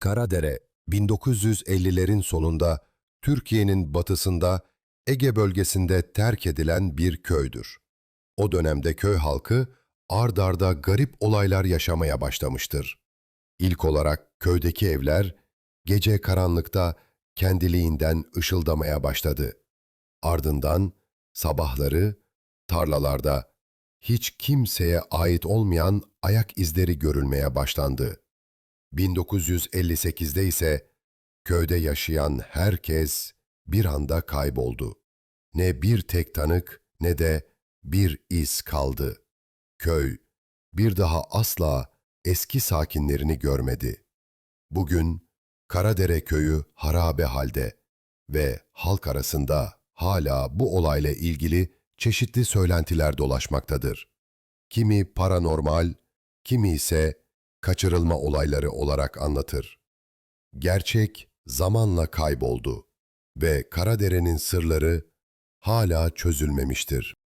Karadere, 1950'lerin sonunda Türkiye'nin batısında Ege bölgesinde terk edilen bir köydür. O dönemde köy halkı ard arda garip olaylar yaşamaya başlamıştır. İlk olarak köydeki evler gece karanlıkta kendiliğinden ışıldamaya başladı. Ardından sabahları tarlalarda hiç kimseye ait olmayan ayak izleri görülmeye başlandı. 1958'de ise köyde yaşayan herkes bir anda kayboldu. Ne bir tek tanık ne de bir iz kaldı. Köy bir daha asla eski sakinlerini görmedi. Bugün Karadere köyü harabe halde ve halk arasında hala bu olayla ilgili çeşitli söylentiler dolaşmaktadır. Kimi paranormal, kimi ise kaçırılma olayları olarak anlatır. Gerçek zamanla kayboldu ve Karadere'nin sırları hala çözülmemiştir.